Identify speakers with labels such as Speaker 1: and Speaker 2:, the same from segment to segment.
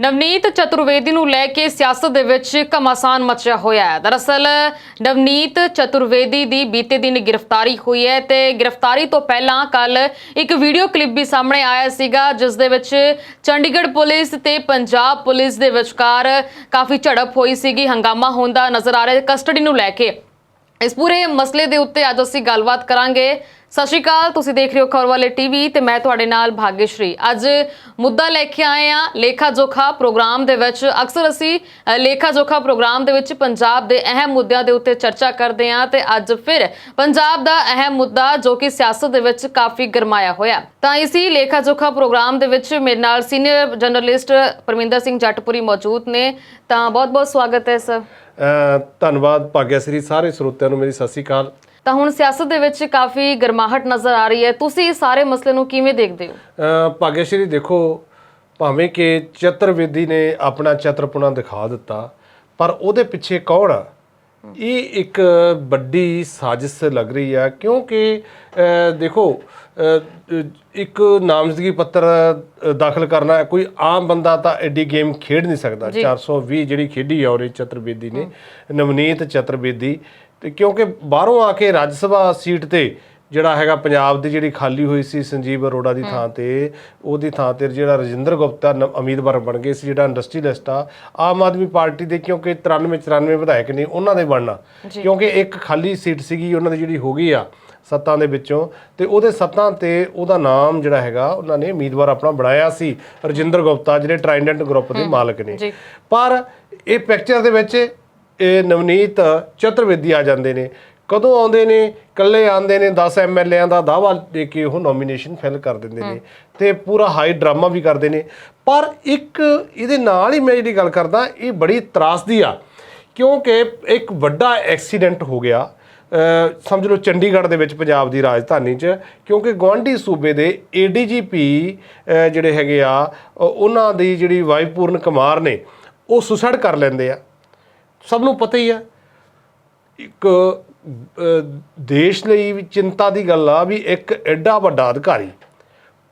Speaker 1: ਨਵਨੀਤ ਚਤੁਰਵੇਦੀ ਨੂੰ ਲੈ ਕੇ ਸਿਆਸਤ ਦੇ ਵਿੱਚ ਘਮਾਸਾਨ ਮਚਿਆ ਹੋਇਆ ਹੈ। ਦਰਅਸਲ, ਨਵਨੀਤ ਚਤੁਰਵੇਦੀ ਦੀ ਬੀਤੇ ਦਿਨ ਗ੍ਰਿਫਤਾਰੀ ਹੋਈ ਹੈ ਤੇ ਗ੍ਰਿਫਤਾਰੀ ਤੋਂ ਪਹਿਲਾਂ ਕੱਲ ਇੱਕ ਵੀਡੀਓ ਕਲਿੱਪ ਵੀ ਸਾਹਮਣੇ ਆਇਆ ਸੀਗਾ, ਜਿਸ ਦੇ ਵਿੱਚ ਚੰਡੀਗੜ੍ਹ ਪੁਲਿਸ ਤੇ ਪੰਜਾਬ ਪੁਲਿਸ ਦੇ ਵਿਚਕਾਰ ਕਾਫੀ ਝੜਪ ਹੋਈ ਸੀਗੀ, ਹੰਗਾਮਾ ਹੁੰਦਾ ਨਜ਼ਰ ਆ ਰਿਹਾ ਕਸਟਡੀ ਨੂੰ ਲੈ ਕੇ। ਇਸ ਪੂਰੇ ਮਸਲੇ ਦੇ ਉੱਤੇ ਅੱਜ ਅਸੀਂ ਗੱਲਬਾਤ ਕਰਾਂਗੇ। ਸਤਿ ਸ਼੍ਰੀ ਅਕਾਲ, ਤੁਸੀਂ ਦੇਖ ਰਹੇ ਹੋ ਖਬਰ ਵਾਲੇ ਟੀਵੀ ਤੇ ਮੈਂ ਤੁਹਾਡੇ ਨਾਲ ਭਾਗਯਸ਼੍ਰੀ। ਅੱਜ ਮੁੱਦਾ ਲੈ ਕੇ ਆਏ ਆ ਲੇਖਾ ਜੋਖਾ ਪ੍ਰੋਗਰਾਮ ਦੇ ਵਿੱਚ। ਅਕਸਰ ਅਸੀਂ ਲੇਖਾ ਜੋਖਾ ਪ੍ਰੋਗਰਾਮ ਦੇ ਵਿੱਚ ਪੰਜਾਬ ਦੇ ਅਹਿਮ ਮੁੱਦਿਆਂ ਦੇ ਉੱਤੇ ਚਰਚਾ ਕਰਦੇ ਆ ਤੇ ਅੱਜ ਫਿਰ ਪੰਜਾਬ ਦਾ ਅਹਿਮ ਮੁੱਦਾ ਜੋ ਕਿ ਸਿਆਸਤ ਦੇ ਵਿੱਚ ਕਾਫੀ ਗਰਮਾਇਆ ਹੋਇਆ। ਤਾਂ ਇਸੀ ਲੇਖਾ ਜੋਖਾ ਪ੍ਰੋਗਰਾਮ ਦੇ ਵਿੱਚ ਮੇਰੇ ਨਾਲ ਸੀਨੀਅਰ ਜਰਨਲਿਸਟ ਪਰਮਿੰਦਰ ਸਿੰਘ ਜੱਟਪੁਰੀ ਮੌਜੂਦ ਨੇ। ਤਾਂ ਬਹੁਤ ਬਹੁਤ ਸਵਾਗਤ ਹੈ, ਸਰ।
Speaker 2: ਧੰਨਵਾਦ ਭਾਗਿਆ ਸ੍ਰੀ ਸਾਰੇ ਸਰੋਤਿਆਂ ਨੂੰ ਮੇਰੀ ਸਤਿ ਸ੍ਰੀ ਅਕਾਲ।
Speaker 1: ਤਾਂ ਹੁਣ ਸਿਆਸਤ ਦੇ ਵਿੱਚ ਕਾਫੀ ਗਰਮਾਹਟ ਨਜ਼ਰ ਆ ਰਹੀ ਹੈ। ਤੁਸੀਂ ਇਸ ਸਾਰੇ ਮਸਲੇ ਨੂੰ ਕਿਵੇਂ ਦੇਖਦੇ ਹੋ?
Speaker 2: ਅ, ਭਾਗਿਆ ਸ਼੍ਰੀ ਦੇਖੋ ਭਾਵੇਂ ਕਿ ਚਤੁਰਵੇਦੀ ਨੇ ਆਪਣਾ ਚਤਰਪੁਣਾ ਦਿਖਾ ਦਿੱਤਾ ਪਰ ਉਹਦੇ ਪਿੱਛੇ ਕੌਣ ਆ? ਇਹ ਇੱਕ ਵੱਡੀ ਸਾਜ਼ਿਸ਼ ਲੱਗ ਰਹੀ ਆ ਕਿਉਂਕਿ ਦੇਖੋ ਇੱਕ ਨਾਮਜ਼ਦਗੀ ਪੱਤਰ ਦਾਖਲ ਕਰਨਾ ਕੋਈ ਆਮ ਬੰਦਾ ਤਾਂ ਐਡੀ ਗੇਮ ਖੇਡ ਨਹੀਂ ਸਕਦਾ। 420 ਜਿਹੜੀ ਖੇਡੀ ਆ ਉਹਨੇ ਚਤੁਰਵੇਦੀ ਨੇ ਨਵਨੀਤ ਚਤੁਰਵੇਦੀ ਤੇ ਕਿਉਂਕਿ ਬਾਹਰੋਂ ਆ ਕੇ ਰਾਜ ਸਭਾ ਸੀਟ ਤੇ ਜਿਹੜਾ ਹੈਗਾ ਪੰਜਾਬ ਦੀ ਜਿਹੜੀ ਖਾਲੀ ਹੋਈ ਸੀ ਸੰਜੀਵ ਅਰੋੜਾ ਦੀ ਥਾਂ ਤੇ ਉਹਦੀ ਥਾਂ ਤੇ ਜਿਹੜਾ ਰਜਿੰਦਰ ਗੁਪਤਾ ਉਮੀਦਵਾਰ ਬਣ ਗਏ ਸੀ ਜਿਹੜਾ ਇੰਡਸਟਰੀਲਿਸਟ ਆ ਆਮ ਆਦਮੀ ਪਾਰਟੀ ਦੇ ਕਿਉਂਕਿ 93 94 ਵਿਧਾਇਕ ਨੇ ਉਹਨਾਂ ਦੇ ਬਣਨਾ। ਕਿਉਂਕਿ ਇੱਕ ਖਾਲੀ ਸੀਟ ਸੀਗੀ ਉਹਨਾਂ ਦੀ ਜਿਹੜੀ ਹੋ ਗਈ ਆ ਸੱਤਾਂ ਦੇ ਵਿੱਚੋਂ ਤੇ ਉਹਦੇ ਸੱਤਾਂ ਤੇ ਉਹਦਾ ਨਾਮ ਜਿਹੜਾ ਹੈਗਾ ਉਹਨਾਂ ਨੇ ਉਮੀਦਵਾਰ ਆਪਣਾ ਬਣਾਇਆ ਸੀ ਰਜਿੰਦਰ ਗੁਪਤਾ ਜਿਹੜੇ ਟ੍ਰਾਈਡੈਂਟ ਗਰੁੱਪ ਦੇ ਮਾਲਕ ਨੇ। ਪਰ ਇਹ ਪਿਕਚਰ ਦੇ ਵਿੱਚ ਇਹ ਨਵਨੀਤ ਚਤੁਰਵੇਦੀ ਆ ਜਾਂਦੇ ਨੇ। ਕਦੋਂ ਆਉਂਦੇ ਨੇ? ਇਕੱਲੇ ਆਉਂਦੇ ਨੇ 10 ਐਮਐਲਏਆਂ ਦਾ ਦਾਵਾ ਦੇ ਕੇ ਉਹ ਨੋਮੀਨੇਸ਼ਨ ਫਿਲ ਕਰ ਦਿੰਦੇ ਨੇ ਤੇ ਪੂਰਾ ਹਾਈ ਡਰਾਮਾ ਵੀ ਕਰਦੇ ਨੇ। ਪਰ ਇੱਕ ਇਹਦੇ ਨਾਲ ਹੀ ਮੈਂ ਜਿਹੜੀ ਗੱਲ ਕਰਦਾ ਇਹ ਬੜੀ ਤਰਾਸਦੀ ਆ। ਕਿਉਂਕਿ ਇੱਕ ਵੱਡਾ ਐਕਸੀਡੈਂਟ ਹੋ ਗਿਆ। ਸਮਝ ਲਓ ਚੰਡੀਗੜ੍ਹ ਦੇ ਵਿੱਚ ਪੰਜਾਬ ਦੀ ਰਾਜਧਾਨੀ 'ਚ ਕਿਉਂਕਿ ਗਵਾਂਢੀ ਸੂਬੇ ਦੇ ਏਡੀਜੀਪੀ ਜਿਹੜੇ ਹੈਗੇ ਆ ਉਹਨਾਂ ਦੀ ਜਿਹੜੀ ਵਾਈਫ ਪੂਰਨ ਕੁਮਾਰ ਨੇ ਉਹ ਸੁਸਾਈਡ ਕਰ ਲੈਂਦੇ ਆ। ਸਭ ਨੂੰ ਪਤਾ ਹੀ ਆ। ਇੱਕ ਦੇਸ਼ ਲਈ ਵੀ ਚਿੰਤਾ ਦੀ ਗੱਲ ਆ ਵੀ ਇੱਕ ਐਡਾ ਵੱਡਾ ਅਧਿਕਾਰੀ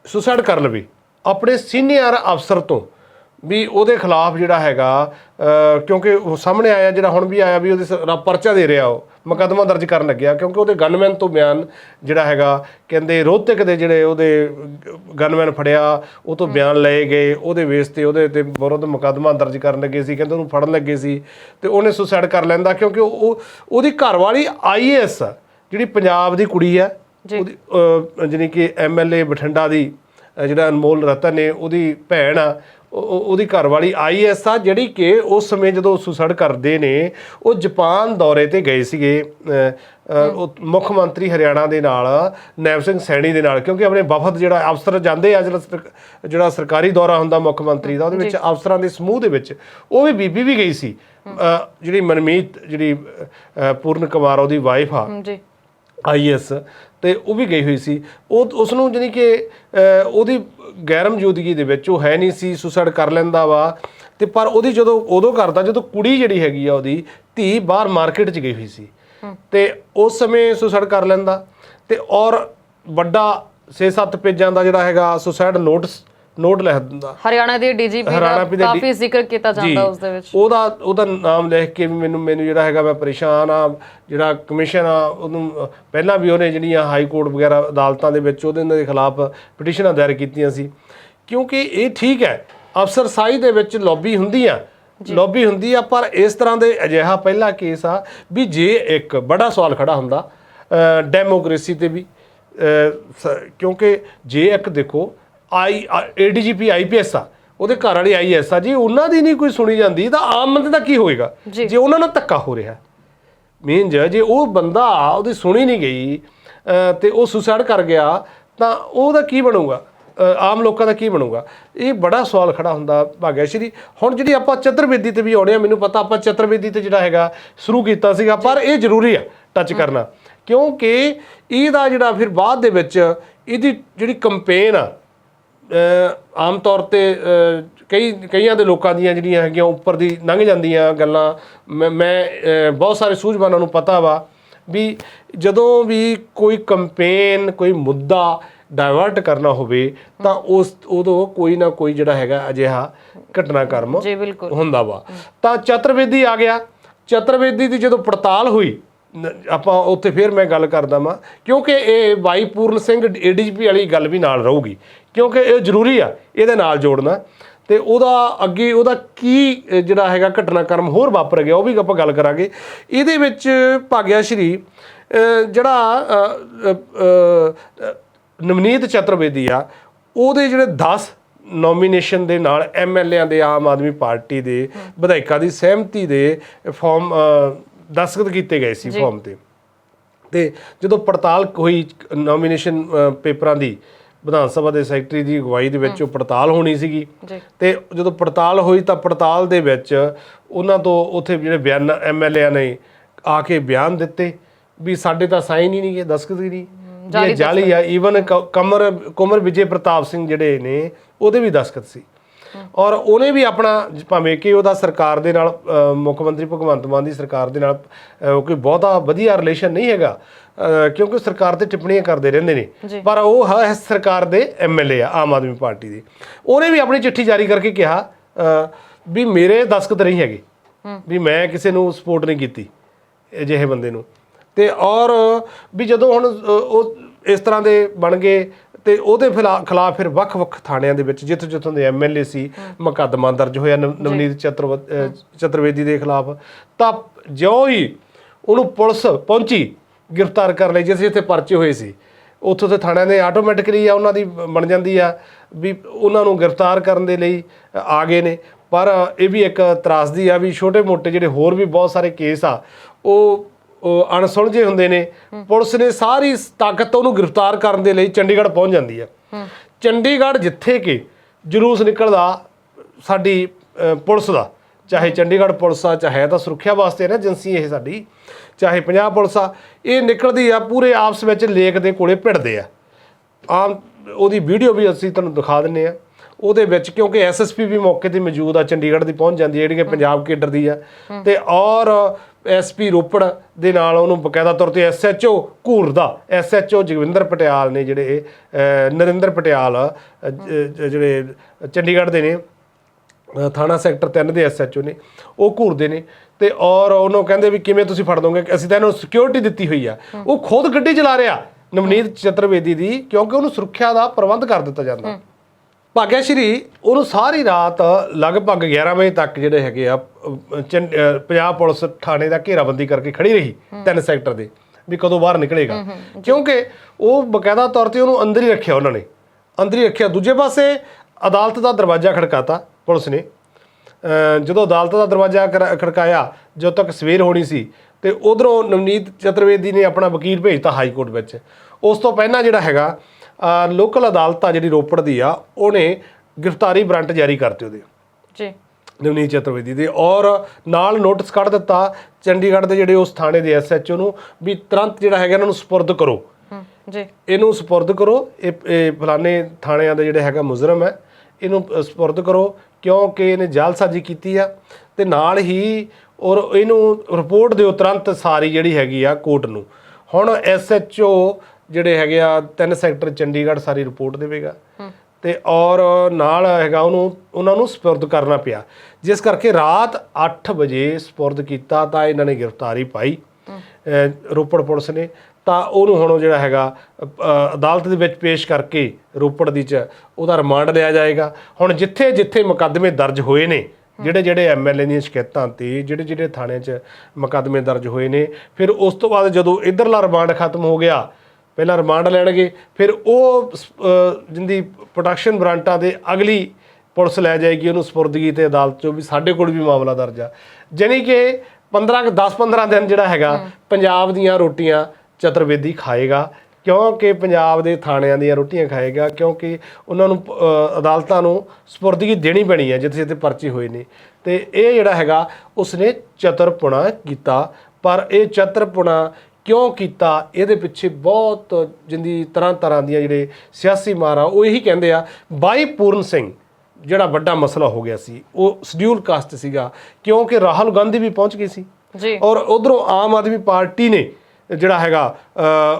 Speaker 2: ਸੁਸਾਈਡ ਕਰ ਲਵੇ ਆਪਣੇ ਸੀਨੀਅਰ ਅਫਸਰ ਤੋਂ ਵੀ ਉਹਦੇ ਖਿਲਾਫ ਜਿਹੜਾ ਹੈਗਾ ਕਿਉਂਕਿ ਉਹ ਸਾਹਮਣੇ ਆਇਆ ਜਿਹੜਾ ਹੁਣ ਵੀ ਆਇਆ ਵੀ ਉਹਦੇ ਸ- ਪਰਚਾ ਦੇ ਰਿਹਾ ਉਹ। ਮੁਕੱਦਮਾ ਦਰਜ ਕਰਨ ਲੱਗਿਆ ਕਿਉਂਕਿ ਉਹਦੇ ਗਨਮੈਨ ਤੋਂ ਬਿਆਨ ਜਿਹੜਾ ਹੈਗਾ ਕਹਿੰਦੇ ਰੋਹਤਕ ਦੇ ਜਿਹੜੇ ਉਹਦੇ ਗਨਮੈਨ ਫੜਿਆ ਉਹ ਤੋਂ ਬਿਆਨ ਲਏ ਗਏ ਉਹਦੇ ਵੇਸ ਤੇ ਉਹਦੇ ਤੇ ਵਿਰੁੱਧ ਮੁਕੱਦਮਾ ਦਰਜ ਕਰਨ ਲੱਗੇ ਸੀ ਕਹਿੰਦੇ ਉਹਨੂੰ ਫੜਨ ਲੱਗੇ ਸੀ ਤੇ ਉਹਨੇ ਸੁਸਾਈਡ ਕਰ ਲੈਂਦਾ ਕਿਉਂਕਿ ਉਹ ਉਹਦੀ ਘਰਵਾਲੀ ਆਈਏਐਸ ਜਿਹੜੀ ਪੰਜਾਬ ਦੀ ਕੁੜੀ ਹੈ ਉਹਦੀ ਜਾਣੀ ਕਿ ਐਮਐਲਏ ਬਠਿੰਡਾ ਦੀ ਜਿਹੜਾ ਅਨਮੋਲ ਰਤਨ ਨੇ ਉਹਦੀ ਭੈਣ ਆ ਉਹਦੀ ਘਰਵਾਲੀ ਆਈਐਸ ਆ ਜਿਹੜੀ ਕਿ ਉਸ ਸਮੇਂ ਜਦੋਂ ਸੁਸਾਈਡ ਕਰਦੇ ਨੇ ਉਹ ਜਾਪਾਨ ਦੌਰੇ ਤੇ ਗਏ ਸੀਗੇ ਮੁੱਖ ਮੰਤਰੀ ਹਰਿਆਣਾ ਦੇ ਨਾਲ ਨੈਬ ਸਿੰਘ ਸੈਣੀ ਦੇ ਨਾਲ ਕਿਉਂਕਿ ਆਪਣੇ ਵਫਦ ਜਿਹੜਾ ਅਫਸਰ ਜਾਂਦੇ ਆ ਜਿਹੜਾ ਸਰਕ- ਜਿਹੜਾ ਸਰਕਾਰੀ ਦੌਰਾ ਹੁੰਦਾ ਮੁੱਖ ਮੰਤਰੀ ਦਾ ਉਹਦੇ ਵਿੱਚ ਅਫਸਰਾਂ ਦੇ ਸਮੂਹ ਦੇ ਵਿੱਚ ਉਹ ਵੀ ਬੀਬੀ ਵੀ ਗਈ ਸੀ। ਜਿਹੜੀ ਮਨਮੀਤ ਜਿਹੜੀ ਪੂਰਨ ਕੁਮਾਰ ਉਹਦੀ ਵਾਈਫ ਆ।
Speaker 1: ਜੀ।
Speaker 2: ਆਈਐਸ ਤੇ ਉਹ ਵੀ ਗਈ ਹੋਈ ਸੀ। ਉਹ ਉਸ ਨੂੰ ਜਾਣੀ ਕਿ ਉਹਦੀ ਗੈਰ ਮੌਜੂਦਗੀ ਦੇ ਵਿੱਚ ਉਹ ਹੈ ਨਹੀਂ ਸੀ ਸੁਸਾਈਡ ਕਰ ਲੈਂਦਾ ਵਾ। ਤੇ ਪਰ ਉਹਦੀ ਜਦੋਂ ਉਦੋਂ ਕਰਦਾ ਜਦੋਂ ਕੁੜੀ ਜਿਹੜੀ ਹੈਗੀ ਆ ਉਹਦੀ ਧੀ ਬਾਹਰ ਮਾਰਕੀਟ 'ਚ ਗਈ ਹੋਈ ਸੀ। ਤੇ ਉਸ ਸਮੇਂ ਸੁਸਾਈਡ ਕਰ ਲੈਂਦਾ। ਤੇ ਔਰ ਵੱਡਾ 6-7 ਪੇਜਾਂ ਦਾ ਜਿਹੜਾ ਹੈਗਾ ਸੁਸਾਈਡ ਨੋਟਿਸ ਨੋਟ ਲਿਖ ਦਿੰਦਾ।
Speaker 1: ਹਰਿਆਣਾ ਦੇ ਡੀਜੀਪੀ ਦਾ ਕਾਫੀ ਜ਼ਿਕਰ ਕੀਤਾ। ਜਾਂਦਾ ਉਸ ਦੇ ਵਿੱਚ।
Speaker 2: ਉਹਦਾ ਉਹਦਾ ਨਾਮ ਲਿਖ ਕੇ ਵੀ ਮੈਨੂੰ ਮੈਨੂੰ ਜਿਹੜਾ ਹੈਗਾ ਮੈਂ ਪਰੇਸ਼ਾਨ ਆ ਜਿਹੜਾ ਕਮਿਸ਼ਨ ਆ ਉਹਨੂੰ ਪਹਿਲਾਂ ਵੀ ਉਹਨੇ ਜਿਹੜੀਆਂ ਹਾਈ ਕੋਰਟ ਵਗੈਰਾ ਅਦਾਲਤਾਂ ਦੇ ਵਿੱਚ ਉਹਦੇ ਦੇ ਖਿਲਾਫ ਪਟੀਸ਼ਨਾਂ ਦਾਇਰ ਕੀਤੀਆਂ ਸੀ। ਕਿਉਂਕਿ ਇਹ ਠੀਕ ਹੈ ਅਫਸਰਸਾਈ ਦੇ ਵਿੱਚ ਲੌਬੀ ਹੁੰਦੀ ਆ ਲੌਬੀ ਹੁੰਦੀ ਆ ਪਰ ਇਸ ਤਰ੍ਹਾਂ ਦੇ ਅਜਿਹਾ ਪਹਿਲਾ ਕੇਸ ਆ ਵੀ ਜੇ ਇੱਕ ਬੜਾ ਸਵਾਲ ਖੜਾ ਹੁੰਦਾ ਡੈਮੋਕ੍ਰੇਸੀ ਤੇ ਵੀ ਕਿਉਂਕਿ ਜੇ ਇੱਕ ਦੇਖੋ ਆਈ ਏਡੀਜੀਪੀ ਆਈਪੀਐਸ ਆ ਉਹਦੇ ਘਰ ਵਾਲੀ ਆਈਐਸ ਆ ਜੀ ਉਹਨਾਂ ਦੀ ਨਹੀਂ ਕੋਈ ਸੁਣੀ ਜਾਂਦੀ ਤਾਂ ਆਮ ਬੰਦੇ ਦਾ ਕੀ ਹੋਏਗਾ?
Speaker 1: ਜੀ।
Speaker 2: ਉਹਨਾਂ ਨਾਲ ਧੱਕਾ ਹੋ ਰਿਹਾ। ਮੇਨ ਜੇ ਉਹ ਬੰਦਾ ਉਹਦੀ ਸੁਣੀ ਨਹੀਂ ਗਈ ਤੇ ਉਹ ਸੁਸਾਈਡ ਕਰ ਗਿਆ ਤਾਂ ਉਹਦਾ ਕੀ ਬਣੂਗਾ? ਆਮ ਲੋਕਾਂ ਦਾ ਕੀ ਬਣੂਗਾ? ਇਹ ਬੜਾ ਸਵਾਲ ਖੜਾ ਹੁੰਦਾ ਭਾਗਿਆ ਸ਼੍ਰੀ। ਹੁਣ ਜਿਹੜੀ ਆਪਾਂ ਚਤੁਰਵੇਦੀ ਤੇ ਵੀ ਆਉਣੇ ਆ ਮੈਨੂੰ ਪਤਾ ਆਪਾਂ ਚਤੁਰਵੇਦੀ ਤੇ ਜਿਹੜਾ ਹੈਗਾ ਸ਼ੁਰੂ ਕੀਤਾ ਸੀਗਾ ਪਰ ਇਹ ਜ਼ਰੂਰੀ ਆ ਟੱਚ ਕਰਨਾ। ਕਿਉਂਕਿ ਇਹਦਾ ਜਿਹੜਾ ਫਿਰ ਬਾਅਦ ਦੇ ਵਿੱਚ ਇਹਦੀ ਜਿਹੜੀ ਕੰਪੇਨ ਆ ਆਮ ਤੌਰ ਤੇ ਕਈ ਕਈਆਂ ਦੇ ਲੋਕਾਂ ਦੀਆਂ ਜਿਹੜੀਆਂ ਹੈਗੀਆਂ ਉੱਪਰ ਦੀ ਲੰਘ ਜਾਂਦੀਆਂ ਗੱਲਾਂ ਮੈਂ ਮੈਂ, ਬਹੁਤ ਸਾਰੇ ਸੂਝਵਾਨਾਂ ਨੂੰ ਪਤਾ ਵਾ ਵੀ ਜਦੋਂ ਵੀ ਕੋਈ ਕੰਪੇਨ ਕੋਈ ਮੁੱਦਾ ਡਾਇਵਰਟ ਕਰਨਾ ਹੋਵੇ ਤਾਂ ਉਸ ਉਦੋਂ ਕੋਈ ਨਾ ਕੋਈ ਜਿਹੜਾ ਹੈਗਾ ਅਜਿਹਾ ਘਟਨਾਕ੍ਰਮ ਹੁੰਦਾ ਵਾ। ਤਾਂ ਚਤੁਰਵੇਦੀ ਆ ਗਿਆ। ਚਤੁਰਵੇਦੀ ਦੀ ਜਦੋਂ ਪੜਤਾਲ ਹੋਈ ਆਪਾਂ ਉੱਥੇ ਫਿਰ ਮੈਂ ਗੱਲ ਕਰਦਾ ਵਾਂ ਕਿਉਂਕਿ ਇਹ ਬਾਈ ਪੂਰਨ ਸਿੰਘ ਏਡੀਜੀਪੀ ਵਾਲੀ ਗੱਲ ਵੀ ਨਾਲ ਰਹੂਗੀ। ਕਿਉਂਕਿ ਇਹ ਜ਼ਰੂਰੀ ਆ ਇਹਦੇ ਨਾਲ ਜੋੜਨਾ। ਤੇ ਉਹਦਾ ਅੱਗੇ ਉਹਦਾ ਕੀ ਜਿਹੜਾ ਹੈਗਾ ਘਟਨਾਕ੍ਰਮ ਹੋਰ ਵਾਪਰ ਗਿਆ ਉਹ ਵੀ ਆਪਾਂ ਗੱਲ ਕਰਾਂਗੇ। ਇਹਦੇ ਵਿੱਚ ਭਾਗਿਆ ਸ਼੍ਰੀ ਜਿਹੜਾ ਨਵਨੀਤ ਚਤੁਰਵੇਦੀ ਆ ਉਹਦੇ ਜਿਹੜੇ 10 ਨੋਮੀਨੇਸ਼ਨ ਦੇ ਨਾਲ ਐਮਐਲਏਆਂ ਦੇ ਆਮ ਆਦਮੀ ਪਾਰਟੀ ਦੇ ਵਿਧਾਇਕਾਂ ਦੀ ਸਹਿਮਤੀ ਦੇ ਫਾਰਮ ਦਸਤਖਤ ਕੀਤੇ ਗਏ ਸੀ ਫਾਰਮ ਤੇ। ਤੇ ਜਦੋਂ ਪੜਤਾਲ ਹੋਈ ਨੋਮੀਨੇਸ਼ਨ ਪੇਪਰਾਂ ਦੀ ਵਿਧਾਨ ਸਭਾ ਦੇ ਸੈਕਟਰੀ ਦੀ ਅਗਵਾਈ ਦੇ ਵਿੱਚ ਉਹ ਪੜਤਾਲ ਹੋਣੀ ਸੀਗੀ। ਤੇ ਜਦੋਂ ਪੜਤਾਲ ਹੋਈ ਤਾਂ ਪੜਤਾਲ ਦੇ ਵਿੱਚ ਉਹਨਾਂ ਤੋਂ ਉਥੇ ਜਿਹੜੇ ਬਿਆਨ ਐਮਐਲਏ ਨੇ ਆ ਕੇ ਬਿਆਨ ਦਿੱਤੇ ਵੀ ਸਾਡੇ ਤਾਂ ਸਾਈਨ ਹੀ ਨਹੀਂ ਗਏ ਦਸਤਖਤ ਹੀ ਨਹੀਂ। ਇਹ ਜਾਲੀ ਆ ਈਵਨ ਕਮਰ ਕੁਮਰ ਵਿਜੇ ਪ੍ਰਤਾਪ ਸਿੰਘ ਜਿਹੜੇ ਨੇ ਉਹਦੇ ਵੀ ਦਸਤਖਤ ਸੀ। ਔਰ ਉਹਨੇ ਵੀ ਆਪਣਾ ਭਾਵੇਂ ਕਿ ਉਹਦਾ ਸਰਕਾਰ ਦੇ ਨਾਲ ਮੁੱਖ ਮੰਤਰੀ ਭਗਵੰਤ ਮਾਨ ਦੀ ਸਰਕਾਰ ਦੇ ਨਾਲ ਕੋਈ ਬਹੁਤਾ ਵਧੀਆ ਰਿਲੇਸ਼ਨ ਨਹੀਂ ਹੈਗਾ ਕਿਉਂਕਿ ਸਰਕਾਰ ਤੇ ਟਿੱਪਣੀਆਂ ਕਰਦੇ ਰਹਿੰਦੇ ਨੇ। ਪਰ ਉਹ ਹੈ ਸਰਕਾਰ ਦੇ ਐਮਐਲਏ ਆ ਆਮ ਆਦਮੀ ਪਾਰਟੀ ਦੇ। ਉਹਨੇ ਵੀ ਆਪਣੀ ਚਿੱਠੀ ਜਾਰੀ ਕਰਕੇ ਕਿਹਾ ਵੀ ਮੇਰੇ ਦਸਤਖਤ ਨਹੀਂ ਹੈਗੇ। ਵੀ ਮੈਂ ਕਿਸੇ ਨੂੰ ਸਪੋਰਟ ਨਹੀਂ ਕੀਤੀ ਅਜਿਹੇ ਬੰਦੇ ਨੂੰ। ਤੇ ਔਰ ਵੀ ਜਦੋਂ ਹੁਣ ਉਹ ਇਸ ਤਰ੍ਹਾਂ ਦੇ ਬਣ ਗਏ ਤੇ ਉਹਦੇ ਖਿਲਾਫ ਫਿਰ ਵੱਖ-ਵੱਖ ਥਾਣਿਆਂ ਦੇ ਵਿੱਚ ਜਿੱਥੇ ਜਿੱਥੋਂ ਦੇ ਐਮਐਲਏ ਸੀ ਮੁਕੱਦਮਾ ਦਰਜ ਹੋਇਆ ਨਵ- ਨਵਨੀਤ ਚਤੁਰ ਚਤੁਰਵੇਦੀ ਦੇ ਖਿਲਾਫ। ਤਾਂ ਜਿਉਂ ਹੀ ਉਹਨੂੰ ਪੁਲਿਸ ਪਹੁੰਚੀ ਗ੍ਰਿਫਤਾਰ ਕਰ ਲਈ ਜਿੱਥੇ ਪਰਚੇ ਹੋਏ ਸੀ ਉੱਥੋਂ ਦੇ ਥਾਣਿਆਂ ਦੇ ਆਟੋਮੈਟਿਕਲੀ ਆ ਉਹਨਾਂ ਦੀ ਬਣ ਜਾਂਦੀ ਆ ਵੀ ਉਹਨਾਂ ਨੂੰ ਗ੍ਰਿਫਤਾਰ ਕਰਨ ਦੇ ਲਈ ਆ ਗਏ ਨੇ। ਪਰ ਇਹ ਵੀ ਇੱਕ ਤਰਾਸਦੀ ਆ ਵੀ ਛੋਟੇ-ਮੋਟੇ ਜਿਹੜੇ ਹੋਰ ਵੀ ਬਹੁਤ ਸਾਰੇ ਕੇਸ ਆ ਉਹ ਉਹ ਅਣਸੁਲਝੇ ਹੁੰਦੇ ਨੇ। ਪੁਲਿਸ ਨੇ ਸਾਰੀ ਤਾਕਤ ਉਹਨੂੰ ਗ੍ਰਿਫਤਾਰ ਕਰਨ ਦੇ ਲਈ ਚੰਡੀਗੜ੍ਹ ਪਹੁੰਚ ਜਾਂਦੀ ਆ ਚੰਡੀਗੜ੍ਹ ਜਿੱਥੇ ਕਿ ਜਲੂਸ ਨਿਕਲਦਾ ਸਾਡੀ ਪੁਲਿਸ ਦਾ, ਚਾਹੇ ਚੰਡੀਗੜ੍ਹ ਪੁਲਿਸ ਆ, ਚਾਹੇ ਤਾਂ ਸੁਰੱਖਿਆ ਵਾਸਤੇ ਨਾ ਏਜੰਸੀ ਇਹ ਸਾਡੀ, ਚਾਹੇ ਪੰਜਾਬ ਪੁਲਿਸ ਆ, ਇਹ ਨਿਕਲਦੀ ਆ, ਪੂਰੇ ਆਪਸ ਵਿੱਚ ਲੇਕ ਦੇ ਕੋਲੇ ਭਿੜਦੇ ਆ। ਆਮ ਉਹਦੀ ਵੀਡੀਓ ਵੀ ਅਸੀਂ ਤੁਹਾਨੂੰ ਦਿਖਾ ਦਿੰਨੇ ਆ। ਉਹਦੇ ਵਿੱਚ ਕਿਉਂਕਿ ਐਸਐਸਪੀ ਵੀ ਮੌਕੇ ਤੇ ਮੌਜੂਦ ਆ, ਚੰਡੀਗੜ੍ਹ ਦੀ ਪਹੁੰਚ ਜਾਂਦੀ ਹੈ, ਜਿਹੜੀ ਕਿ ਪੰਜਾਬ ਕੇਡਰ ਦੀ ਆ। ਤੇ ਔਰ ਐਸਪੀ ਰੋਪੜ ਦੇ ਨਾਲ ਉਹਨੂੰ ਬਕਾਇਦਾ ਤੌਰ ਤੇ ਐਸਐਚਓ ਘੂਰ ਦਾ ਐਸਐਚਓ ਜਗਵਿੰਦਰ ਪਟਿਆਲ ਨੇ ਜਿਹੜੇ ਨਰਿੰਦਰ ਪਟਿਆਲ ਜਿਹੜੇ ਚੰਡੀਗੜ੍ਹ ਦੇ ਨੇ ਥਾਣਾ ਸੈਕਟਰ 3 ਦੇ ਐਸਐਚਓ ਨੇ, ਉਹ ਘੂਰਦੇ ਨੇ ਤੇ ਔਰ ਉਹਨੂੰ ਕਹਿੰਦੇ ਵੀ ਕਿਵੇਂ ਤੁਸੀਂ ਫੜ ਦੋਗੇ? ਅਸੀਂ ਤਾਂ ਇਹਨੂੰ ਸਿਕਿਉਰਿਟੀ ਦਿੱਤੀ ਹੋਈ ਆ। ਉਹ ਖੁਦ ਗੱਡੀ ਚਲਾ ਰਿਹਾ ਨਵਨੀਤ ਚਤੁਰਵੇਦੀ ਦੀ, ਕਿਉਂਕਿ ਉਹਨੂੰ ਸੁਰੱਖਿਆ ਦਾ ਪ੍ਰਬੰਧ ਕਰ ਦਿੱਤਾ ਜਾਂਦਾ। ਭਾਗਿਆ ਸ਼੍ਰੀ ਉਹਨੂੰ ਸਾਰੀ ਰਾਤ ਲਗਭਗ 11 ਵਜੇ ਤੱਕ ਜਿਹੜੇ ਹੈਗੇ ਆ ਪੰਜਾਬ ਪੁਲਿਸ ਥਾਣੇ ਦਾ ਘੇਰਾਬੰਦੀ ਕਰਕੇ ਖੜੀ ਰਹੀ ਤਿੰਨ ਸੈਕਟਰ ਦੇ ਵੀ ਕਦੋਂ ਬਾਹਰ ਨਿਕਲੇਗਾ। ਕਿਉਂਕਿ ਉਹ ਬਕਾਇਦਾ ਤੌਰ ਤੇ ਉਹਨੂੰ ਅੰਦਰ ਹੀ ਰੱਖਿਆ ਉਹਨਾਂ ਨੇ। ਅੰਦਰ ਹੀ ਰੱਖਿਆ। ਦੂਜੇ ਪਾਸੇ ਅਦਾਲਤ ਦਾ ਦਰਵਾਜ਼ਾ ਖੜਕਾਤਾ ਪੁਲਿਸ ਨੇ। ਜਦੋਂ ਅਦਾਲਤ ਦਾ ਦਰਵਾਜ਼ਾ ਖੜਕਾਇਆ ਜਦੋਂ ਤੱਕ ਸਵੇਰ ਹੋਣੀ ਸੀ ਤੇ ਉਧਰੋਂ ਨਵਨੀਤ ਚਤੁਰਵੇਦੀ ਨੇ ਆਪਣਾ ਵਕੀਲ ਭੇਜਤਾ ਹਾਈ ਕੋਰਟ ਵਿੱਚ। ਉਸ ਤੋਂ ਪਹਿਲਾਂ ਜਿਹੜਾ ਹੈਗਾ ਲੋਕਲ ਅਦਾਲਤ ਆ ਜਿਹੜੀ ਰੋਪੜ ਦੀ ਆ ਉਹਨੇ ਗ੍ਰਿਫਤਾਰੀ ਵਾਰੰਟ ਜਾਰੀ ਕਰਤੇ ਉਹਦੇ।
Speaker 1: ਜੀ।
Speaker 2: ਨਵਨੀਤ ਚਤੁਰਵੇਦੀ ਦੇ। ਔਰ ਨਾਲ ਨੋਟਿਸ ਕੱਢ ਦਿੱਤਾ ਚੰਡੀਗੜ੍ਹ ਦੇ ਜਿਹੜੇ ਉਸ ਥਾਣੇ ਦੇ ਐਸਐਚਓ ਨੂੰ ਵੀ ਤੁਰੰਤ ਜਿਹੜਾ ਹੈਗਾ ਇਹਨਾਂ ਨੂੰ ਸਪੁਰਦ ਕਰੋ।
Speaker 1: ਜੀ।
Speaker 2: ਇਹਨੂੰ ਸਪੁਰਦ ਕਰੋ। ਇਹ ਫਲਾਣੇ ਥਾਣਿਆਂ ਦੇ ਜਿਹੜੇ ਹੈਗਾ ਮੁਜਰਮ ਹੈ ਇਹਨੂੰ ਸਪੁਰਦ ਕਰੋ ਕਿਉਂਕਿ ਇਹਨੇ ਜਾਲਸਾਜ਼ੀ ਕੀਤੀ ਆ ਤੇ ਨਾਲ ਹੀ ਔਰ ਇਹਨੂੰ ਰਿਪੋਰਟ ਦਿਓ ਤੁਰੰਤ ਸਾਰੀ ਜਿਹੜੀ ਹੈਗੀ ਆ ਕੋਰਟ ਨੂੰ। ਹੁਣ ਐਸਐਚਓ ਜਿਹੜੇ ਹੈਗੇ ਆ ਤਿੰਨ ਸੈਕਟਰ ਚੰਡੀਗੜ੍ਹ ਸਾਰੀ ਰਿਪੋਰਟ ਦੇਵੇਗਾ। ਤੇ ਔਰ ਨਾਲ ਹੈਗਾ ਉਹਨੂੰ ਉਹਨਾਂ ਨੂੰ ਸਪੁਰਦ ਕਰਨਾ ਪਿਆ। ਜਿਸ ਕਰਕੇ ਰਾਤ 8 ਵਜੇ ਸਪੁਰਦ ਕੀਤਾ ਤਾਂ ਇਹਨਾਂ ਨੇ ਗ੍ਰਿਫਤਾਰੀ ਪਾਈ ਰੋਪੜ ਪੁਲਿਸ ਨੇ। ਤਾਂ ਉਹਨੂੰ ਹੁਣ ਜਿਹੜਾ ਹੈਗਾ ਅਦਾਲਤ ਦੇ ਵਿੱਚ ਪੇਸ਼ ਕਰਕੇ ਰੋਪੜ ਦੀ ਚ ਉਹਦਾ ਰਿਮਾਂਡ ਲਿਆ ਜਾਏਗਾ। ਹੁਣ ਜਿੱਥੇ ਜਿੱਥੇ ਮੁਕੱਦਮੇ ਦਰਜ ਹੋਏ ਨੇ ਜਿਹੜੇ ਜਿਹੜੇ ਐਮਐਲਏ ਦੀਆਂ ਸ਼ਿਕਾਇਤਾਂ ਤੇ ਜਿਹੜੇ ਜਿਹੜੇ ਥਾਣਿਆਂ 'ਚ ਮੁਕੱਦਮੇ ਦਰਜ ਹੋਏ ਨੇ ਫਿਰ ਉਸ ਤੋਂ ਬਾਅਦ ਜਦੋਂ ਇਧਰਲਾ ਰਿਮਾਂਡ ਖਤਮ ਹੋ ਗਿਆ ਪਹਿਲਾਂ ਰਿਮਾਂਡ ਲੈਣਗੇ ਫਿਰ ਉਹ ਜਿੰਦੀ ਪ੍ਰੋਡਕਸ਼ਨ ਬ੍ਰਾਂਟਾਂ ਦੇ ਅਗਲੀ ਪੁਲਿਸ ਲੈ ਜਾਏਗੀ ਉਹਨੂੰ ਸਪੁਰਦਗੀ ਤੇ ਅਦਾਲਤ ਚੋਂ ਵੀ ਸਾਡੇ ਕੋਲ ਵੀ ਮਾਮਲਾ ਦਰਜ ਆ। ਜਾਣੀ ਕਿ 15 ਕੁ 10 15 ਦਿਨ ਜਿਹੜਾ ਹੈਗਾ ਪੰਜਾਬ ਦੀਆਂ ਰੋਟੀਆਂ ਚਤੁਰਵੇਦੀ ਖਾਏਗਾ ਕਿਉਂਕਿ ਪੰਜਾਬ ਦੇ ਥਾਣਿਆਂ ਦੀਆਂ ਰੋਟੀਆਂ ਖਾਏਗਾ ਕਿਉਂਕਿ ਉਹਨਾਂ ਨੂੰ ਅਦਾਲਤਾਂ ਨੂੰ ਸਪੁਰਦਗੀ ਦੇਣੀ ਪੈਣੀ ਹੈ ਜਿੱਥੇ ਜਿੱਥੇ ਪਰਚੇ ਹੋਏ ਨੇ। ਤੇ ਇਹ ਜਿਹੜਾ ਹੈਗਾ ਉਸਨੇ ਚਤਰਪੁਣਾ ਕੀਤਾ ਪਰ ਇਹ ਚਤਰਪੁਣਾ ਕਿਉਂ ਕੀਤਾ? ਇਹਦੇ ਪਿੱਛੇ ਬਹੁਤ ਜਿੰਦੀ ਤਰ੍ਹਾਂ ਤਰ੍ਹਾਂ ਦੀਆਂ ਜਿਹੜੇ ਸਿਆਸੀ ਮਾਰਾ ਉਹ ਇਹੀ ਕਹਿੰਦੇ ਆ ਬਾਈ ਪੂਰਨ ਸਿੰਘ ਜਿਹੜਾ ਵੱਡਾ ਮਸਲਾ ਹੋ ਗਿਆ ਸੀ ਉਹ ਸ਼ਡਿਊਲ ਕਾਸਟ ਸੀਗਾ ਕਿਉਂਕਿ ਰਾਹੁਲ ਗਾਂਧੀ ਵੀ ਪਹੁੰਚ ਗਈ ਸੀ।
Speaker 1: ਜੀ।
Speaker 2: ਔਰ ਉਧਰੋਂ ਆਮ ਆਦਮੀ ਪਾਰਟੀ ਨੇ ਜਿਹੜਾ ਹੈਗਾ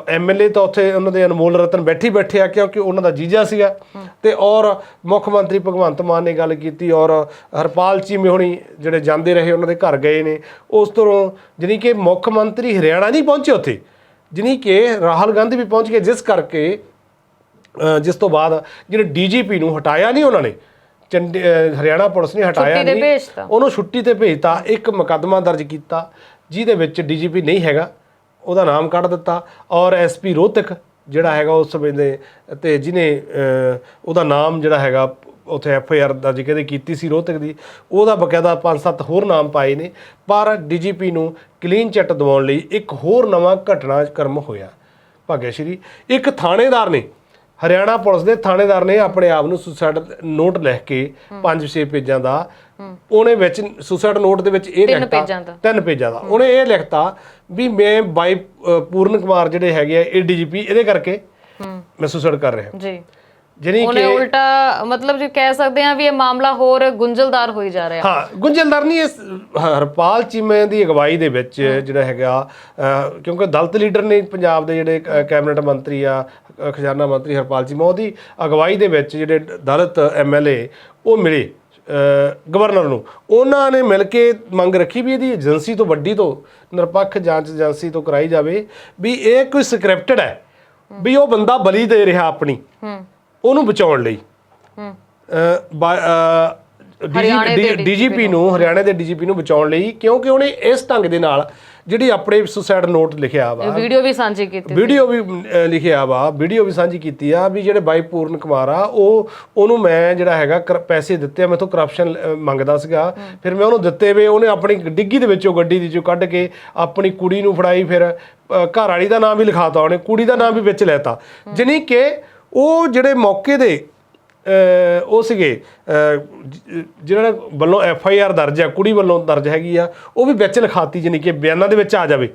Speaker 2: ਐਮਐਲਏ ਤਾਂ ਉੱਥੇ ਉਹਨਾਂ ਦੇ ਅਨਮੋਲ ਰਤਨ ਬੈਠੀ ਬੈਠੇ ਆ ਕਿਉਂਕਿ ਉਹਨਾਂ ਦਾ ਜੀਜਾ ਸੀਗਾ। ਤੇ ਔਰ ਮੁੱਖ ਮੰਤਰੀ ਭਗਵੰਤ ਮਾਨ ਨੇ ਗੱਲ ਕੀਤੀ ਔਰ ਹਰਪਾਲ ਚੀਮੇ ਹੋਣੀ ਜਿਹੜੇ ਜਾਂਦੇ ਰਹੇ ਉਹਨਾਂ ਦੇ ਘਰ ਗਏ ਨੇ। ਉਸ ਤੋਂ ਜਾਣੀ ਕਿ ਮੁੱਖ ਮੰਤਰੀ ਹਰਿਆਣਾ ਨਹੀਂ ਪਹੁੰਚੇ ਉੱਥੇ। ਜਾਣੀ ਕਿ ਰਾਹੁਲ ਗਾਂਧੀ ਵੀ ਪਹੁੰਚ ਗਏ ਜਿਸ ਕਰਕੇ ਜਿਸ ਤੋਂ ਬਾਅਦ ਜਿਹੜੇ ਡੀਜੀਪੀ ਨੂੰ ਹਟਾਇਆ ਨਹੀਂ ਉਹਨਾਂ ਨੇ ਚੰਡੀ ਹਰਿਆਣਾ ਪੁਲਿਸ ਨੇ ਹਟਾਇਆ ਨਹੀਂ। ਉਹਨੂੰ ਛੁੱਟੀ ਤੇ ਭੇਜਤਾ ਇੱਕ ਮੁਕੱਦਮਾ ਦਰਜ ਕੀਤਾ ਜਿਹਦੇ ਵਿੱਚ ਡੀਜੀਪੀ ਨਹੀਂ ਹੈਗਾ। ਉਹਦਾ ਨਾਮ ਕੱਢ ਦਿੱਤਾ ਔਰ ਐਸਪੀ ਰੋਹਤਕ ਜਿਹੜਾ ਹੈਗਾ ਉਸ ਸਮੇਂ ਦੇ, ਤੇ ਜਿਹਨੇ ਉਹਦਾ ਨਾਮ ਜਿਹੜਾ ਹੈਗਾ ਉਥੇ ਐਫ ਆਈ ਆਰ ਦਰਜ ਕਹਿੰਦੇ ਕੀਤੀ ਸੀ ਰੋਹਤਕ ਦੀ, ਉਹਦਾ ਬਕਾਇਦਾ ਪੰਜ ਸੱਤ ਹੋਰ ਨਾਮ ਪਾਏ ਨੇ, ਪਰ ਡੀਜੀਪੀ ਨੂੰ ਕਲੀਨ ਚਿੱਟ ਦਿਵਾਉਣ ਲਈ ਇੱਕ ਹੋਰ ਨਵਾਂ ਘਟਨਾਕ੍ਰਮ ਹੋਇਆ। ਭਾਗਿਆ ਸ਼੍ਰੀ, ਇੱਕ ਥਾਣੇਦਾਰ ਨੇ ਹਰਿਆਣਾ ਪੁਲਿਸ ਦੇ ਥਾਣੇਦਾਰ ਨੇ ਆਪਣੇ ਆਪ ਨੂੰ ਸੁਸਾਈਡ ਨੋਟ ਲਿਖ ਕੇ 5-6 ਪੇਜਾਂ ਦਾ ਉਹਨੇ ਵਿੱਚ ਸੁਸਾਈਡ ਨੋਟ ਦੇ ਵਿੱਚ ਇਹ ਲਿਖਤਾ
Speaker 1: ਪੇਜਾਂ ਦਾ।
Speaker 2: ਤਿੰਨ ਪੇਜਾਂ ਦਾ। ਉਹਨੇ ਇਹ ਲਿਖਤਾ ਵੀ ਮੈਂ ਬਾਈ ਪੂਰਨ ਕੁਮਾਰ ਜਿਹੜੇ ਹੈਗੇ ਆ ਇਹ ਡੀਜੀਪੀ ਇਹਦੇ ਕਰਕੇ ਮੈਂ ਸੁਸਾਈਡ ਕਰ ਰਿਹਾ।
Speaker 1: ਜੀ।
Speaker 2: ਜਾਣੀ
Speaker 1: ਉਹਨੇ
Speaker 2: ਕਿ
Speaker 1: ਉਲਟਾ ਮਤਲਬ ਜੇ ਕਹਿ ਸਕਦੇ ਹਾਂ ਵੀ ਇਹ ਮਾਮਲਾ ਹੋਰ ਗੁੰਝਲਦਾਰ ਹੋਈ ਜਾ ਰਿਹਾ।
Speaker 2: ਹਾਂ ਗੁੰਝਲਦਾਰ ਨਹੀਂ ਇਸ ਹਰਪਾਲ ਚੀਮੇ ਦੀ ਅਗਵਾਈ ਦੇ ਵਿੱਚ ਜਿਹੜਾ ਹੈਗਾ ਕਿਉਂਕਿ ਦਲਿਤ ਲੀਡਰ ਨੇ ਪੰਜਾਬ ਦੇ ਜਿਹੜੇ ਕ- ਕੈਬਨਿਟ ਮੰਤਰੀ ਆ ਅ, ਖਜ਼ਾਨਾ ਮੰਤਰੀ ਹਰਪਾਲ ਚੀਮਾ ਉਹਦੀ ਅਗਵਾਈ ਦੇ ਵਿੱਚ ਜਿਹੜੇ ਦਲਿਤ ਐਮਐਲਏ ਉਹ ਮਿਲੇ ਅ, ਗਵਰਨਰ ਨੂੰ। ਉਹਨਾਂ ਨੇ ਮਿਲ ਕੇ ਮੰਗ ਰੱਖੀ ਵੀ ਇਹਦੀ ਏਜੰਸੀ ਤੋਂ ਵੱਡੀ ਤੋਂ ਨਿਰਪੱਖ ਜਾਂਚ ਏਜੰਸੀ ਤੋਂ ਕਰਾਈ ਜਾਵੇ ਵੀ ਇਹ ਕੋਈ ਸਕ੍ਰਿਪਟਡ ਹੈ ਵੀ ਉਹ ਬੰਦਾ ਬਲੀ ਦੇ ਰਿਹਾ ਆਪਣੀ।
Speaker 1: ਹੂੰ।
Speaker 2: ਉਹਨੂੰ ਬਚਾਉਣ ਲਈ। ਡੀਜੀਪੀ ਨੂੰ। ਹਰਿਆਣਾ ਦੇ ਡੀਜੀਪੀ ਨੂੰ ਬਚਾਉਣ ਲਈ ਕਿਉਂਕਿ ਉਹਨੇ ਇਸ ਢੰਗ ਦੇ ਨਾਲ ਜਿਹੜੀ ਆਪਣੇ ਸੁਸਾਈਡ ਨੋਟ ਲਿਖਿਆ ਵਾ
Speaker 1: ਵੀਡੀਓ ਵੀ ਸਾਂਝੀ ਕੀਤੀ
Speaker 2: ਵੀਡੀਓ ਵੀ ਲਿਖਿਆ ਵਾ ਵੀਡੀਓ ਵੀ ਸਾਂਝੀ ਕੀਤੀ ਆ ਵੀ ਜਿਹੜੇ ਬਾਈ ਪੂਰਨ ਕੁਮਾਰ ਆ ਉਹ ਉਹਨੂੰ ਮੈਂ ਜਿਹੜਾ ਹੈਗਾ ਪੈਸੇ ਦਿੱਤੇ ਆ ਮੈਥੋਂ ਕਰਪਸ਼ਨ ਮੰਗਦਾ ਸੀਗਾ। ਫਿਰ ਮੈਂ ਉਹਨੂੰ ਦਿੱਤੇ ਵੇ ਉਹਨੇ ਆਪਣੀ ਡਿੱਗੀ ਦੇ ਵਿੱਚੋਂ ਗੱਡੀ ਦੀ ਚੋਂ ਕੱਢ ਕੇ ਆਪਣੀ ਕੁੜੀ ਨੂੰ ਫੜਾਈ ਫਿਰ ਘਰ ਵਾਲੀ ਦਾ ਨਾਮ ਵੀ ਲਿਖਾਤਾ ਉਹਨੇ ਕੁੜੀ ਦਾ ਨਾਮ ਵੀ ਵਿੱਚ ਲੈਤਾ। ਜਾਣੀ ਕਿ ਉਹ ਜਿਹੜੇ ਮੌਕੇ ਦੇ ਉਹ ਸੀਗੇ ਅਹ ਜ- ਜਿਨ੍ਹਾਂ ਨੇ ਵੱਲੋਂ ਐਫ ਆਈ ਆਰ ਦਰਜ ਆ ਕੁੜੀ ਵੱਲੋਂ ਦਰਜ ਹੈਗੀ ਆ ਉਹ ਵੀ ਵਿੱਚ ਲਿਖਾਤੀ ਜਾਣੀ ਕਿ ਬਿਆਨਾਂ ਦੇ ਵਿੱਚ ਆ ਜਾਵੇ।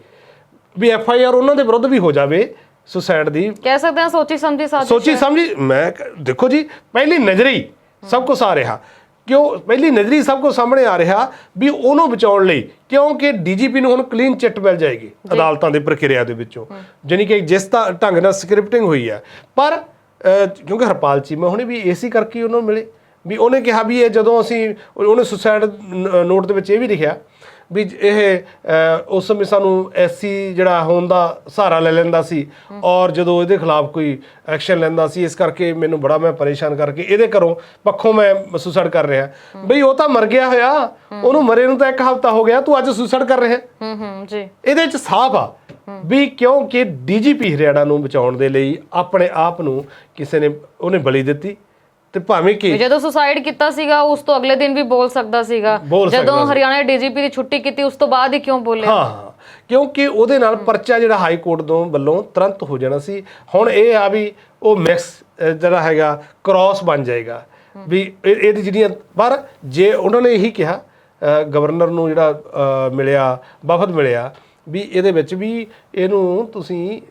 Speaker 2: ਵੀ ਐਫ ਆਈ ਆਰ ਉਹਨਾਂ ਦੇ ਵਿਰੁੱਧ ਵੀ ਹੋ ਜਾਵੇ ਸੁਸਾਈਡ ਦੀ।
Speaker 1: ਕਹਿ ਸਕਦੇ ਹਾਂ ਸੋਚੀ ਸਮਝੀ ਸਾਜ਼ਿਸ਼
Speaker 2: ਸੋਚੀ ਸਮਝੀ ਮੈਂ ਕ- ਦੇਖੋ ਜੀ ਪਹਿਲੀ ਨਜ਼ਰੇ ਸਭ ਕੁਝ ਆ ਰਿਹਾ। ਕਿਉਂ ਪਹਿਲੀ ਨਜ਼ਰੀ ਸਭ ਕੁਝ ਸਾਹਮਣੇ ਆ ਰਿਹਾ ਵੀ ਉਹਨੂੰ ਬਚਾਉਣ ਲਈ ਕਿਉਂਕਿ ਡੀਜੀਪੀ ਨੂੰ ਹੁਣ ਕਲੀਨ ਚਿੱਟ ਮਿਲ ਜਾਏਗੀ ਅਦਾਲਤਾਂ ਦੀ ਪ੍ਰਕਿਰਿਆ ਦੇ ਵਿੱਚੋਂ। ਜਾਣੀ ਕਿ ਜਿਸ ਢੰਗ ਨਾਲ ਸਕ੍ਰਿਪਟਿੰਗ ਹੋਈ ਹੈ ਪਰ ਕਿਉਂਕਿ ਹਰਪਾਲ ਚੀਮਾ ਹੁਣੇ ਵੀ ਏਸੀ ਕਰਕੇ ਉਹਨੂੰ ਮਿਲੇ। ਵੀ ਉਹਨੇ ਕਿਹਾ ਵੀ ਇਹ ਜਦੋਂ ਅਸੀਂ ਉਹਨੇ ਸੁਸਾਈਡ ਨੋਟ ਦੇ ਵਿੱਚ ਇਹ ਵੀ ਲਿਖਿਆ ਵੀ ਇਹ ਉਸ ਸਮੇਂ ਸਾਨੂੰ ਐਸਸੀ ਜਿਹੜਾ ਹੋਣ ਦਾ ਸਹਾਰਾ ਲੈ ਲੈਂਦਾ ਸੀ ਔਰ ਜਦੋਂ ਇਹਦੇ ਖਿਲਾਫ ਕੋਈ ਐਕਸ਼ਨ ਲੈਂਦਾ ਸੀ ਇਸ ਕਰਕੇ ਮੈਨੂੰ ਬੜਾ ਮੈਂ ਪਰੇਸ਼ਾਨ ਕਰਕੇ ਇਹਦੇ ਘਰੋਂ ਪੱਖੋਂ ਮੈਂ ਸੁਸਾਈਡ ਕਰ ਰਿਹਾ। ਬਈ ਉਹ ਤਾਂ ਮਰ ਗਿਆ ਹੋਇਆ ਉਹਨੂੰ ਮਰੇ ਨੂੰ ਤਾਂ ਇੱਕ ਹਫ਼ਤਾ ਹੋ ਗਿਆ ਤੂੰ ਅੱਜ ਸੁਸਾਈਡ ਕਰ ਰਿਹਾ।
Speaker 1: ਹੂੰ ਹੂੰ ਜੀ।
Speaker 2: ਇਹਦੇ ਵਿੱਚ ਸਾਫ਼ ਆ। ਵੀ ਕਿਉਂਕਿ ਡੀਜੀਪੀ ਹਰਿਆਣਾ ਨੂੰ ਬਚਾਉਣ ਦੇ ਲਈ ਆਪਣੇ ਆਪ ਨੂੰ ਕਿਸੇ ਨੇ ਉਹਨੇ ਬਲੀ ਦਿੱਤੀ ਤੇ ਭਾਵੇਂ ਕਿ।
Speaker 1: ਜਦੋਂ ਸੁਸਾਈਡ ਕੀਤਾ ਸੀਗਾ ਉਸ ਤੋਂ ਅਗਲੇ ਦਿਨ ਵੀ ਬੋਲ ਸਕਦਾ ਸੀਗਾ। ਜਦੋਂ। ਹਰਿਆਣਾ ਡੀਜੀਪੀ ਦੀ ਛੁੱਟੀ ਕੀਤੀ ਉਸ ਤੋਂ ਬਾਅਦ ਹੀ ਕਿਉਂ ਬੋਲੇ
Speaker 2: ਹਾਂ ਕਿਉਂਕਿ ਉਹਦੇ ਨਾਲ ਪਰਚਾ ਜਿਹੜਾ ਹਾਈ ਕੋਰਟ ਤੋਂ ਵੱਲੋਂ ਤੁਰੰਤ ਹੋ ਜਾਣਾ ਸੀ। ਹੁਣ ਇਹ ਆ ਵੀ ਉਹ ਮਿਕਸ ਜਿਹੜਾ ਹੈਗਾ ਕ੍ਰਾਸ ਬਣ ਜਾਏਗਾ। ਵੀ ਇਹ- ਇਹਦੀ ਜਿਹੜੀਆਂ ਪਰ ਜੇ ਉਹਨਾਂ ਨੇ ਇਹੀ ਕਿਹਾ ਗਵਰਨਰ ਨੂੰ ਜਿਹੜਾ ਮਿਲਿਆ ਵਫਦ ਮਿਲਿਆ ਵੀ ਇਹਦੇ ਵਿੱਚ ਵੀ ਇਹਨੂੰ ਤੁਸੀਂ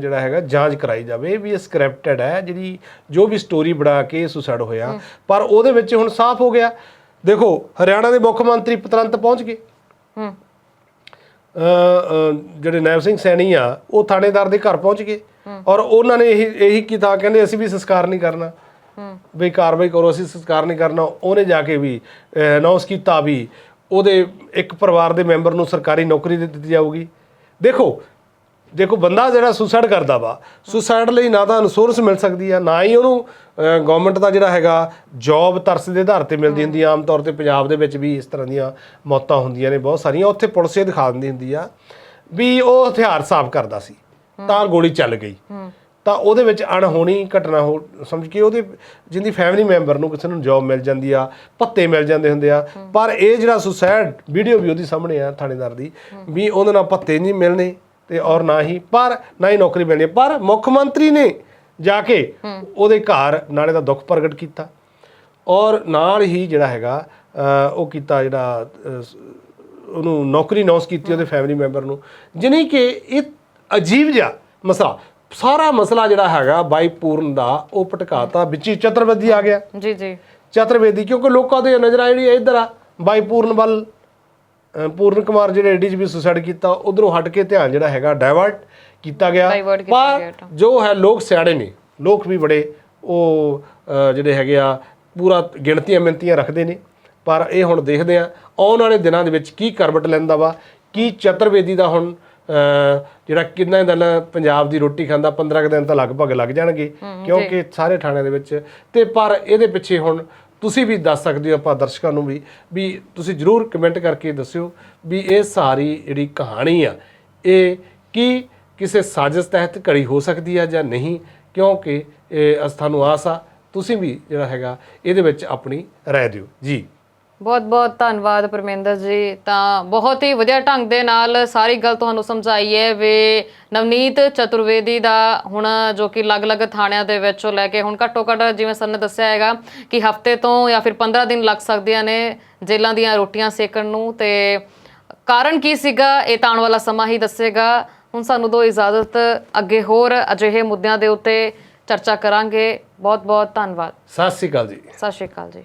Speaker 2: ਜਿਹੜਾ ਹੈਗਾ ਜਾਂਚ ਕਰਾਈ ਜਾਵੇ ਵੀ ਇਹ ਸਕ੍ਰਿਪਟਡ ਹੈ ਜਿਹੜੀ ਜੋ ਵੀ ਸਟੋਰੀ ਬਣਾ ਕੇ ਸੁਸਾਈਡ ਹੋਇਆ। ਪਰ ਉਹਦੇ ਵਿੱਚ ਹੁਣ ਸਾਫ਼ ਹੋ ਗਿਆ। ਦੇਖੋ ਹਰਿਆਣਾ ਦੇ ਮੁੱਖ ਮੰਤਰੀ ਤੁਰੰਤ ਪਹੁੰਚ ਗਏ।
Speaker 1: ਹੂੰ।
Speaker 2: ਜਿਹੜੇ ਨੈਬ ਸਿੰਘ ਸੈਣੀ ਆ ਉਹ ਥਾਣੇਦਾਰ ਦੇ ਘਰ ਪਹੁੰਚ ਗਏ। ਔਰ ਉਹਨਾਂ ਨੇ ਇਹੀ ਇਹੀ ਕੀਤਾ ਕਹਿੰਦੇ ਅਸੀਂ ਵੀ ਸੰਸਕਾਰ ਨਹੀਂ ਕਰਨਾ। ਵੀ ਕਾਰਵਾਈ ਕਰੋ ਅਸੀਂ ਸੰਸਕਾਰ ਨਹੀਂ ਕਰਨਾ। ਉਹਨੇ ਜਾ ਕੇ ਵੀ ਅਨਾਉਂਸ ਕੀਤਾ ਵੀ ਉਹਦੇ ਇੱਕ ਪਰਿਵਾਰ ਦੇ ਮੈਂਬਰ ਨੂੰ ਸਰਕਾਰੀ ਨੌਕਰੀ ਦੇ ਦਿੱਤੀ ਜਾਊਗੀ। ਦੇਖੋ ਦੇਖੋ, ਬੰਦਾ ਜਿਹੜਾ ਸੁਸਾਈਡ ਕਰਦਾ ਵਾ, ਸੁਸਾਈਡ ਲਈ ਨਾ ਤਾਂ ਇੰਸ਼ੋਰੈਂਸ ਮਿਲ ਸਕਦੀ ਆ, ਨਾ ਹੀ ਉਹਨੂੰ ਗਵਰਨਮੈਂਟ ਦਾ ਜਿਹੜਾ ਹੈਗਾ ਜੌਬ ਤਰਸ ਦੇ ਆਧਾਰ ਤੇ ਮਿਲਦੀ ਹੁੰਦੀ ਆਮ ਤੌਰ ਤੇ ਪੰਜਾਬ ਦੇ ਵਿੱਚ ਵੀ ਇਸ ਤਰ੍ਹਾਂ ਦੀਆਂ ਮੌਤਾਂ ਹੁੰਦੀਆਂ ਨੇ, ਬਹੁਤ ਸਾਰੀਆਂ। ਉੱਥੇ ਪੁਲਿਸ ਇਹ ਦਿਖਾ ਦਿੰਦੀ ਹੁੰਦੀ ਆ ਵੀ ਉਹ ਹਥਿਆਰ ਸਾਫ਼ ਕਰਦਾ ਸੀ, ਤਾਂ ਗੋਲੀ ਚੱਲ ਗਈ। ਤਾਂ ਉਹਦੇ ਵਿੱਚ ਅਣਹੋਣੀ ਘਟਨਾ ਹੋ, ਸਮਝ ਕੇ ਉਹਦੇ ਜਿੰਦੀ ਫੈਮਿਲੀ ਮੈਂਬਰ ਨੂੰ ਕਿਸੇ ਨੂੰ ਜੌਬ ਮਿਲ ਜਾਂਦੀ ਆ ਭੱਤੇ ਮਿਲ ਜਾਂਦੇ ਹੁੰਦੇ ਆ, ਪਰ ਇਹ ਜਿਹੜਾ ਸੁਸਾਈਡ ਵੀਡੀਓ ਵੀ ਉਹਦੀ ਸਾਹਮਣੇ ਆ ਥਾਣੇਦਾਰ ਦੀ, ਵੀ ਉਹਦੇ ਨਾਲ ਭੱਤੇ ਨਹੀਂ ਮਿਲਣੇ ਤੇ ਔਰ ਨਾ ਹੀ, ਪਰ ਨਾ ਹੀ ਨੌਕਰੀ ਮਿਲਣੀ ਪਰ ਮੁੱਖ ਮੰਤਰੀ ਨੇ ਜਾ ਕੇ ਉਹਦੇ ਘਰ ਨਾਲੇ ਦਾ ਦੁੱਖ ਪ੍ਰਗਟ ਕੀਤਾ ਔਰ ਨਾਲ ਹੀ ਜਿਹੜਾ ਹੈਗਾ ਉਹ ਕੀਤਾ ਜਿਹੜਾ ਉਹਨੂੰ ਨੌਕਰੀ ਅਨਾਉਂਸ ਕੀਤੀ ਉਹਦੇ ਫੈਮਿਲੀ ਮੈਂਬਰ ਨੂੰ, ਜਾਣੀ ਕਿ ਇਹ ਅਜੀਬ ਜਿਹਾ ਮਸਲਾ। ਸਾਰਾ ਮਸਲਾ ਜਿਹੜਾ ਹੈਗਾ ਬਾਈ ਪੂਰਨ ਦਾ ਉਹ ਭਟਕਾਤਾ। ਵਿੱਚ ਹੀ ਚਤੁਰਵੇਦੀ ਆ ਗਿਆ।
Speaker 1: ਜੀ ਜੀ।
Speaker 2: ਚਤੁਰਵੇਦੀ ਕਿਉਂਕਿ ਲੋਕਾਂ ਦੇ ਨਜ਼ਰ ਆ ਜਿਹੜੀ ਇਧਰ ਆ। ਬਾਈ ਪੂਰਨ ਵੱਲ ਪੂਰਨ ਕੁਮਾਰ ਜਿਹੜੇ ਏਡੀਜੀਪੀ ਸੁਸਾਈਡ ਕੀਤਾ ਉਧਰੋਂ ਹਟ ਕੇ ਧਿਆਨ ਜਿਹੜਾ ਹੈਗਾ ਡਾਇਵਰਟ ਕੀਤਾ ਗਿਆ। ਪਰ। ਜੋ ਹੈ ਲੋਕ ਸਿਆੜੇ ਨੇ ਲੋਕ ਵੀ ਬੜੇ ਉਹ ਜਿਹੜੇ ਹੈਗੇ ਆ ਪੂਰਾ ਗਿਣਤੀਆਂ ਮਿੰਤੀਆਂ ਰੱਖਦੇ ਨੇ। ਪਰ ਇਹ ਹੁਣ ਦੇਖਦੇ ਆ ਆਉਣ ਵਾਲੇ ਦਿਨਾਂ ਦੇ ਵਿੱਚ ਕੀ ਕਰਵਟ ਲੈਂਦਾ ਵਾ ਕੀ ਚਤੁਰਵੇਦੀ ਦਾ ਹੁਣ ਜਿਹੜਾ ਕਿੰਨਾ ਦਿਨ ਪੰਜਾਬ ਦੀ ਰੋਟੀ ਖਾਂਦਾ 15 ਕੁ ਦਿਨ ਤਾਂ ਲਗਭਗ ਲੱਗ ਜਾਣਗੇ ਕਿਉਂਕਿ ਸਾਰੇ ਥਾਣਿਆਂ ਦੇ ਵਿੱਚ। ਤੇ ਪਰ ਇਹਦੇ ਪਿੱਛੇ ਹੁਣ ਤੁਸੀਂ ਵੀ ਦੱਸ ਸਕਦੇ ਹੋ ਆਪਾਂ ਦਰਸ਼ਕਾਂ ਨੂੰ ਵੀ ਵੀ ਤੁਸੀਂ ਜਰੂਰ ਕਮੈਂਟ ਕਰਕੇ ਦੱਸਿਓ ਵੀ ਇਹ ਸਾਰੀ ਜਿਹੜੀ ਕਹਾਣੀ ਆ ਇਹ ਕੀ ਕਿਸੇ ਸਾਜ਼ਿਸ਼ ਤਹਿਤ ਘੜੀ ਹੋ ਸਕਦੀ ਆ ਜਾਂ ਨਹੀਂ? ਕਿਉਂਕਿ ਇਹ ਅਸ ਤੁਹਾਨੂੰ ਆਸ ਆ ਤੁਸੀਂ ਵੀ ਜਿਹੜਾ ਹੈਗਾ ਇਹਦੇ ਵਿੱਚ ਆਪਣੀ ਰਾਏ ਦਿਓ। ਜੀ।
Speaker 1: ਬਹੁਤ ਬਹੁਤ ਧੰਨਵਾਦ ਪਰਮੇਂਦਰ ਜੀ। ਤਾਂ ਬਹੁਤ ਹੀ ਵਧੀਆ ਢੰਗ ਦੇ ਨਾਲ ਸਾਰੀ ਗੱਲ ਤੁਹਾਨੂੰ ਸਮਝਾਈ ਹੈ ਵੀ ਨਵਨੀਤ ਚਤੁਰਵੇਦੀ ਦਾ ਹੁਣ ਜੋ ਕਿ ਅਲੱਗ-ਅਲੱਗ ਥਾਣਿਆਂ ਦੇ ਵਿੱਚੋਂ ਲੈ ਕੇ ਹੁਣ ਘੱਟੋ ਘੱਟ ਜਿਵੇਂ ਸਰ ਨੇ ਦੱਸਿਆ ਹੈਗਾ ਕਿ ਹਫ਼ਤੇ ਤੋਂ ਜਾਂ ਫਿਰ 15 ਦਿਨ ਲੱਗ ਸਕਦੀਆਂ ਨੇ ਜੇਲ੍ਹਾਂ ਦੀਆਂ ਰੋਟੀਆਂ ਸੇਕਣ ਨੂੰ। ਤੇ ਕਾਰਨ ਕੀ ਸੀਗਾ? ਇਹ ਤਾਂ ਆਉਣ ਵਾਲਾ ਸਮਾਂ ਹੀ ਦੱਸੇਗਾ। ਹੁਣ ਸਾਨੂੰ ਦੋ ਇਜਾਜ਼ਤ ਅੱਗੇ ਹੋਰ ਅਜਿਹੇ ਮੁੱਦਿਆਂ ਦੇ ਉੱਤੇ ਚਰਚਾ ਕਰਾਂਗੇ। ਬਹੁਤ ਬਹੁਤ ਧੰਨਵਾਦ।
Speaker 2: ਸਤਿ ਸ੍ਰੀ ਅਕਾਲ ਜੀ।
Speaker 1: ਸਤਿ ਸ਼੍ਰੀ ਅਕਾਲ ਜੀ।